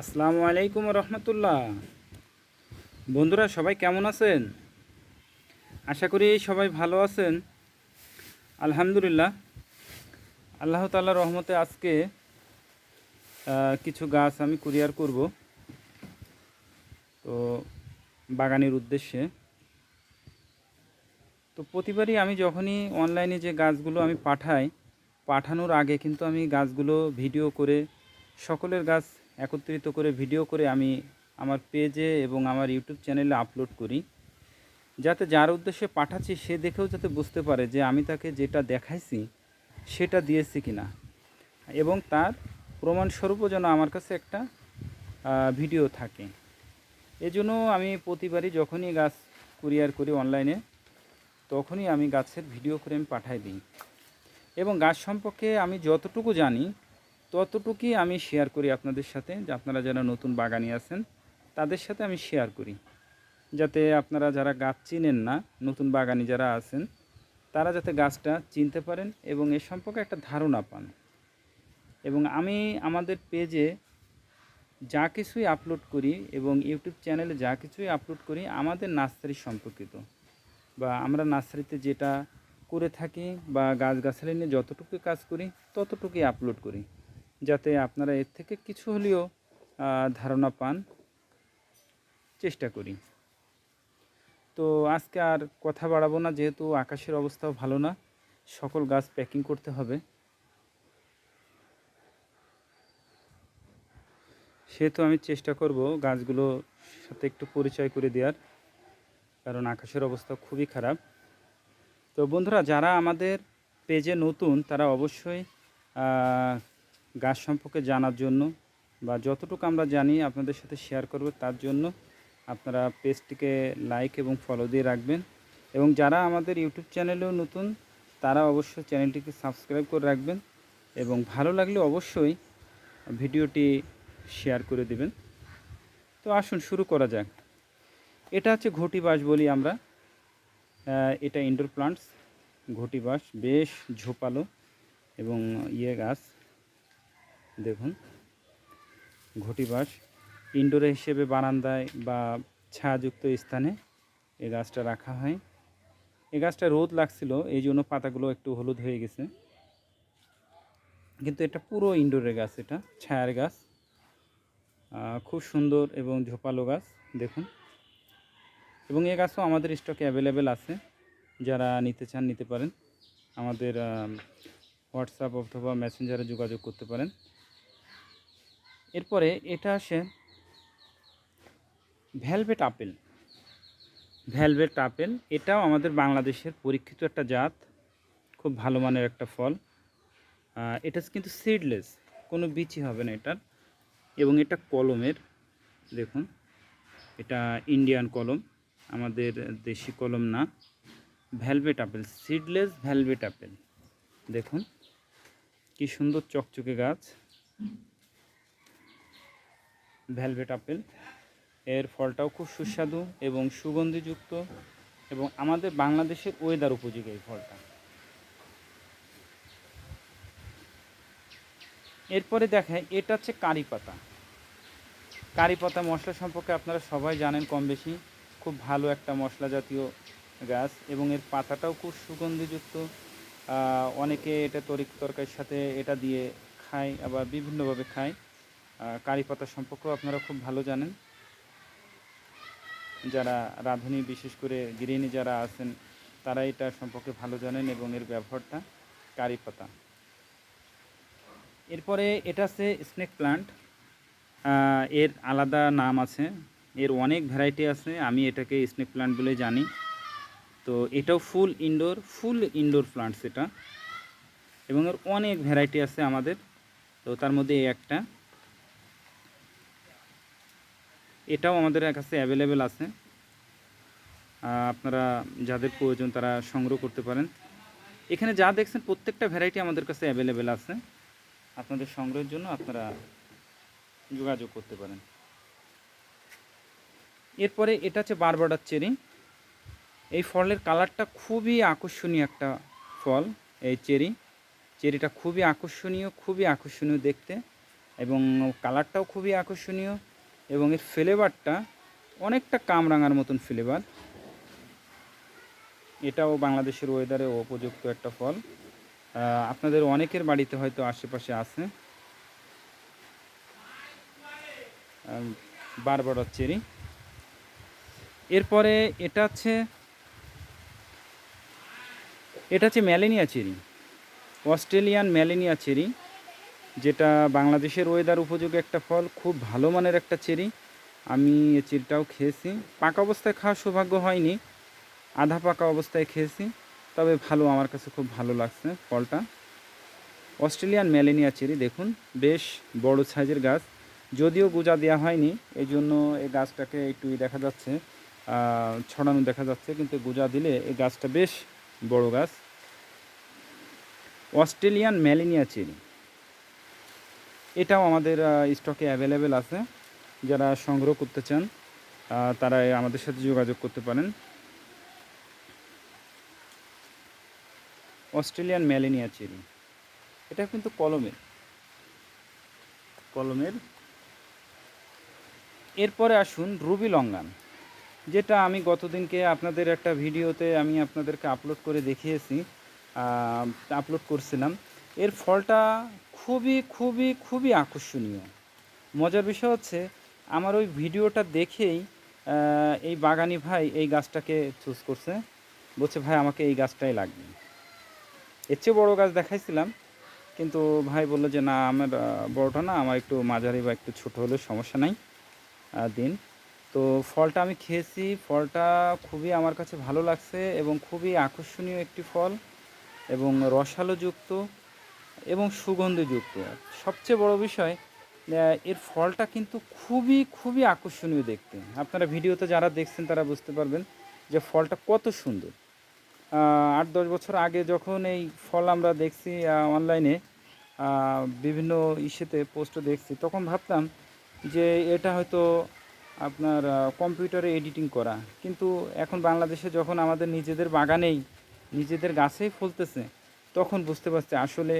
আসসালামু আলাইকুম রহমতুল্লাহ। বন্ধুরা, সবাই কেমন আছেন? আশা করি সবাই ভালো আছেন। আলহামদুলিল্লাহ। আল্লাহ তাল্লাহ রহমতে আজকে কিছু গাছ আমি কুরিয়ার করব। তো, বাগানের উদ্দেশ্যে। তো প্রতিবারই আমি যখনই অনলাইনে যে গাছগুলো আমি পাঠাই, পাঠানোর আগে কিন্তু আমি গাছগুলো ভিডিও করে সকলের গাছ একত্রিত করে ভিডিও করে আমি আমার পেজে এবং আমার ইউটিউব চ্যানেলে আপলোড করি। যাতে যার উদ্দেশ্যে পাঠাচ্ছি, সে দেখেও যাতে বুঝতে পারে যে আমি তাকে যেটা দেখাইছি, সেটা দিয়েছি কি না এবং তার প্রমাণস্বরূপও যেন আমার কাছে একটা ভিডিও থাকে। এজন্য আমি প্রতিবারই যখনই গাছ কুরিয়ার করি অনলাইনে তখনই আমি গাছের ভিডিও করে আমি পাঠাই দিই। এবং গাছ সম্পর্কে আমি যতটুকু জানি ততটুকুই আমি শেয়ার করি আপনাদের সাথে যে আপনারা যারা নতুন বাগানি আছেন, তাদের সাথে আমি শেয়ার করি। যাতে আপনারা যারা গাছ চিনেন না, নতুন বাগানি যারা আছেন, তারা যাতে গাছটা চিনতে পারেন এবং এ সম্পর্কে একটা ধারণা পান। এবং আমি আমাদের পেজে যা কিছুই আপলোড করি এবং ইউটিউব চ্যানেলে যা কিছুই আপলোড করি, আমাদের নার্সারি সম্পর্কিত। বা আমরা নার্সারিতে যেটা করে থাকি বা গাছগাছালি নিয়ে যতটুকু কাজ করি, ততটুকুই আপলোড করি। যাতে আপনারা এর থেকে কিছু হলেও ধারণা পান। চেষ্টা করি। তো আজকে আর কথা বাড়াবো না, যেহেতু আকাশের অবস্থাও ভালো না, সকল গাছ প্যাকিং করতে হবে। সেহেতু আমি চেষ্টা করব গাছগুলোর সাথে একটু পরিচয় করে দেওয়ার, কারণ আকাশের অবস্থা খুবই খারাপ। তো বন্ধুরা, যারা আমাদের পেজে নতুন, তারা অবশ্যই গাছ সম্পর্কে জানার জন্য বা যতটুকু আমরা জানি আপনাদের সাথে শেয়ার করব তার জন্য আপনারা পেজটিকে লাইক এবং ফলো দিয়ে রাখবেন। এবং যারা আমাদের ইউটিউব চ্যানেলেও নতুন, তারা অবশ্যই চ্যানেলটিকে সাবস্ক্রাইব করে রাখবেন এবং ভালো লাগলে অবশ্যই ভিডিওটি শেয়ার করে দিবেন। তো আসুন শুরু করা যাক। এটা হচ্ছে ঘটি বাঁশ বলি আমরা। এটা ইনডোর প্লান্টস ঘটি বাঁশ, বেশ ঝোপালো এবং ইয়ে গাছ। দেখুন ঘটি বাঁশ ইনডোরে হিসেবে বারান্দায় বা ছায়াযুক্ত স্থানে এই গাছটা রাখা হয়। এই গাছটা রোদ লাগছিল, এই জন্য পাতাগুলো একটু হলুদ হয়ে গেছে। কিন্তু এটা পুরো ইনডোরের গাছ এটা, ছায়ার গাছ। খুব সুন্দর এবং ঝোপালো গাছ, দেখুন। এবং এই গাছও আমাদের স্টকে অ্যাভেলেবেল আছে, যারা নিতে চান নিতে পারেন। আমাদের হোয়াটসঅ্যাপ অথবা মেসেঞ্জারে যোগাযোগ করতে পারেন। এরপরে এটা আসে ভ্যালভেট আপেল। ভ্যালভেট আপেল, এটাও আমাদের বাংলাদেশের পরীক্ষিত একটা জাত, খুব ভালো মানের একটা ফল। এটা কিন্তু সিডলেস কোনো বিচি হবে না এটার। এবং এটা কলমের, দেখুন, এটা ইন্ডিয়ান কলম, আমাদের দেশি কলম না। Velvet apple seedless velvet apple, দেখুন, কি সুন্দর চকচকে গাছ। Velvet apple. এর ফলটাও খুব সুস্বাদু এবং সুগন্ধিযুক্ত এবং আমাদের বাংলাদেশের ওয়েদার উপযোগী এই ফলটা। এরপরে দেখায় এটা হচ্ছে কারি পাতা। কারি পাতা মশলা সম্পর্কে আপনারা সবাই জানেন কম বেশি খুব ভালো একটা মশলা জাতীয় গাছ এবং এর পাতাটাও খুব সুগন্ধিযুক্ত। অনেকে এটা তরি তরকারির সাথে এটা দিয়ে খায়, আবার বিভিন্নভাবে খায়। কারি পাতা সম্পর্কেও আপনারা খুব ভালো জানেন। যারা রাঁধুনি, বিশেষ করে গৃহিণী যারা আছেন, তারা এটা সম্পর্কে ভালো জানেন এবং এর ব্যবহারটা কারি পাতা। এরপরে এটা আছে স্নেক প্লান্ট। এর আলাদা নাম আছে। এর অনেক ভ্যারাইটি আছে, আমি এটাকে স্নেক প্লান্ট বলে জানি। তো এটাও ফুল ইনডোর ফুল ইনডোর প্লান্টস এটা। এবং এর অনেক ভ্যারাইটি আছে আমাদের। তো তার মধ্যে এই একটা এটাও আমাদের কাছে অ্যাভেলেবেল আছে। আপনারা যাদের প্রয়োজন তারা সংগ্রহ করতে পারেন। এখানে যা দেখছেন প্রত্যেকটা ভ্যারাইটি আমাদের কাছে অ্যাভেলেবেল আছে। আপনাদের সংগ্রহের জন্য আপনারা যোগাযোগ করতে পারেন। এরপরে এটা হচ্ছে বারবাডার চেরি। এই ফলের কালারটা খুবই আকর্ষণীয় একটা ফল, এই চেরি। চেরিটা খুবই আকর্ষণীয় খুবই আকর্ষণীয় দেখতে এবং কালারটাও খুবই আকর্ষণীয়। এবং এর ফ্লেভারটা অনেকটা কামরাঙার মতন ফ্লেভার এটাও বাংলাদেশের ওয়েদারে উপযুক্ত একটা ফল। আপনাদের অনেকের বাড়িতে হয়তো আশেপাশে আছে। বারবার চেরি এরপরে এটা হচ্ছে এটা হচ্ছে ম্যালেনিয়া চেরি। অস্ট্রেলিয়ান ম্যালেনিয়া চেরি। যেটা বাংলাদেশের ওয়েদার উপযোগী একটা ফল, খুব ভালো মানের একটা চেরি। আমি এই চেরিটাও খেয়েছি। পাকা অবস্থায় খাওয়ার সৌভাগ্য হয়নি। আধা পাকা অবস্থায় খেয়েছি। তবে ভালো, আমার কাছে খুব ভালো লাগছে ফলটা। অস্ট্রেলিয়ান ম্যালেনিয়া চেরি, দেখুন, বেশ বড় সাইজের গাছ। যদিও গুজা দেওয়া হয়নি এই জন্য এই গাছটাকে একটু দেখা যাচ্ছে ছড়ানো দেখা যাচ্ছে, কিন্তু গুজা দিলে এই গাছটা বেশ বড় গাছ। অস্ট্রেলিয়ান ম্যালেনিয়া চেরি এটাও আমাদের স্টকে অ্যাভেলেবেল আছে। যারা সংগ্রহ করতে চান তারা আমাদের সাথে যোগাযোগ করতে পারেন। অস্ট্রেলিয়ান ম্যালেনিয়া চেরি। এটা কিন্তু কলমের। কলমের? এরপরে আসুন রুবি লঙ্গান যেটা আমি গতদিনকে আপনাদের একটা ভিডিওতে আমি আপনাদেরকে আপলোড করে দেখিয়েছি আপলোড করছিলাম। এর ফলটা খুবই খুবই খুবই আকর্ষণীয়। মজার বিষয় হচ্ছে, আমার ওই ভিডিওটা দেখেই এই বাগানি ভাই এই গাছটাকে চুজ করছে। বলছে, ভাই, আমাকে এই গাছটাই লাগবে। এর চেয়ে বড়ো গাছ দেখাইছিলাম, কিন্তু ভাই বলল যে, না, আমার বড়টা না, আমার একটু মাঝারি বা একটু ছোট হলে সমস্যা নাই দিন। তো ফলটা আমি খেয়েছি, ফলটা খুবই আমার কাছে ভালো লাগছে এবং খুবই আকর্ষণীয় একটি ফল এবং রসালোযুক্ত। এবং সুগন্ধযুক্ত। সবচেয়ে বড় বিষয় এর ফলটা কিন্তু খুবই খুবই আকর্ষণীয় দেখতে। আপনারা ভিডিওতে যারা দেখছেন তারা বুঝতে পারবেন যে ফলটা কত সুন্দর। আট, দশ বছর আগে যখন এই ফল আমরা দেখছি অনলাইনে বিভিন্ন ইসেতে পোস্টে দেখছি, তখন ভাবতাম যে এটা হয়তো আপনার কম্পিউটারে এডিটিং করা। কিন্তু এখন বাংলাদেশে যখন আমাদের নিজেদের বাগানেই, নিজেদের গাছেই ফলতেছে, তখন বুঝতে পারছি আসলে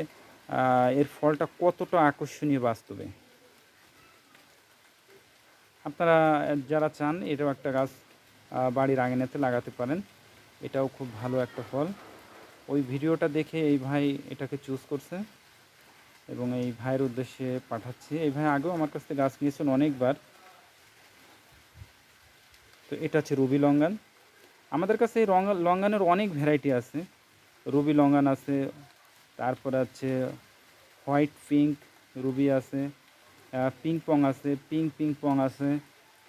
এর ফলটা কতটা আকর্ষণীয় বাস্তবে? আপনারা যারা চান, এটাও একটা গাছ বাড়ির আঙিনাতে লাগাতে পারেন। এটাও খুব ভালো একটা ফল। ওই ভিডিওটা দেখে এই ভাই এটাকে চুজ করছে এবং এই ভাইয়ের উদ্দেশ্যে পাঠাচ্ছি। এই ভাই আগেও আমার কাছ থেকে গাছ নিয়েছেন অনেকবার। তো এটা হচ্ছে রুবি লঙ্গান। আমাদের কাছে এই লঙ্গানের অনেক ভ্যারাইটি আছে। রুবি লঙ্গান আছে তারপরে আছে হোয়াইট পিঙ্ক, রুবি আছে পিঙ্ক পং আছে পিঙ্ক পিঙ্ক পং আছে,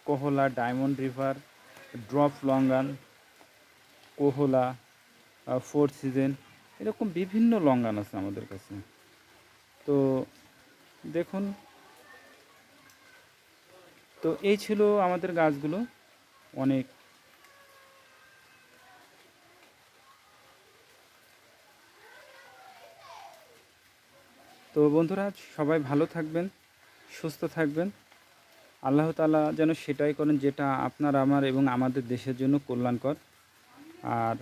Kohala, diamond river, drop longan, Kohala four season, এরকম বিভিন্ন লঙ্গান আছে আমাদের কাছে। তো দেখুন, তো এই ছিল আমাদের গাছগুলো। অনেক তো বন্ধুরা, সবাই ভালো থাকবেন, সুস্থ থাকবেন। আল্লাহ তালা যেন সেটাই করেন যেটা আপনার, আমার এবং আমাদের দেশের জন্য কল্যাণকর। আর